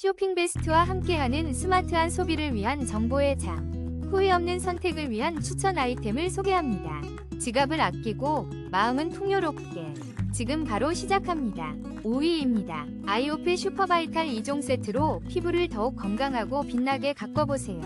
쇼핑 베스트와 함께하는 스마트한 소비를 위한 정보의 장. 후회 없는 선택을 위한 추천 아이템을 소개합니다. 지갑을 아끼고 마음은 풍요롭게. 지금 바로 시작합니다. 5위입니다. 아이오페 슈퍼바이탈 2종 세트로 피부를 더욱 건강하고 빛나게 가꿔보세요.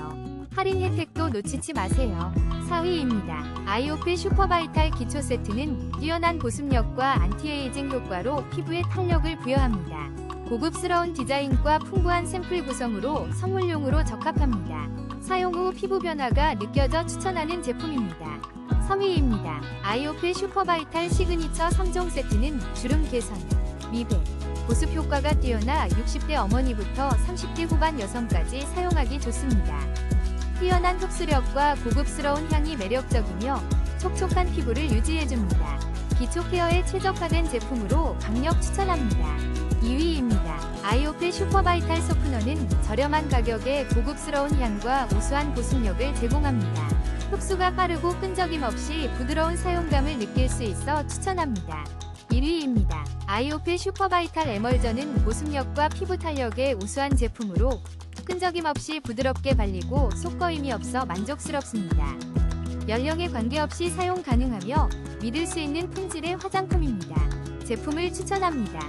할인 혜택도 놓치지 마세요. 4위입니다. 아이오페 슈퍼바이탈 기초 세트는 뛰어난 보습력과 안티에이징 효과로 피부에 탄력을 부여합니다. 고급스러운 디자인과 풍부한 샘플 구성으로 선물용으로 적합합니다. 사용 후 피부 변화가 느껴져 추천하는 제품입니다. 3위입니다. 아이오페 슈퍼바이탈 시그니처 3종 세트는 주름 개선, 미백, 보습 효과가 뛰어나 60대 어머니부터 30대 후반 여성까지 사용하기 좋습니다. 뛰어난 흡수력과 고급스러운 향이 매력적이며 촉촉한 피부를 유지해줍니다. 기초 케어에 최적화된 제품으로 강력 추천합니다. 2위입니다. 아이오페 슈퍼바이탈 소프너는 저렴한 가격에 고급스러운 향과 우수한 보습력을 제공합니다. 흡수가 빠르고 끈적임 없이 부드러운 사용감을 느낄 수 있어 추천합니다. 1위입니다. 아이오페 슈퍼바이탈 에멀전은 보습력과 피부 탄력의 우수한 제품으로 끈적임 없이 부드럽게 발리고 속거임이 없어 만족스럽습니다. 연령에 관계없이 사용 가능하며 믿을 수 있는 품질의 화장품입니다. 제품을 추천합니다.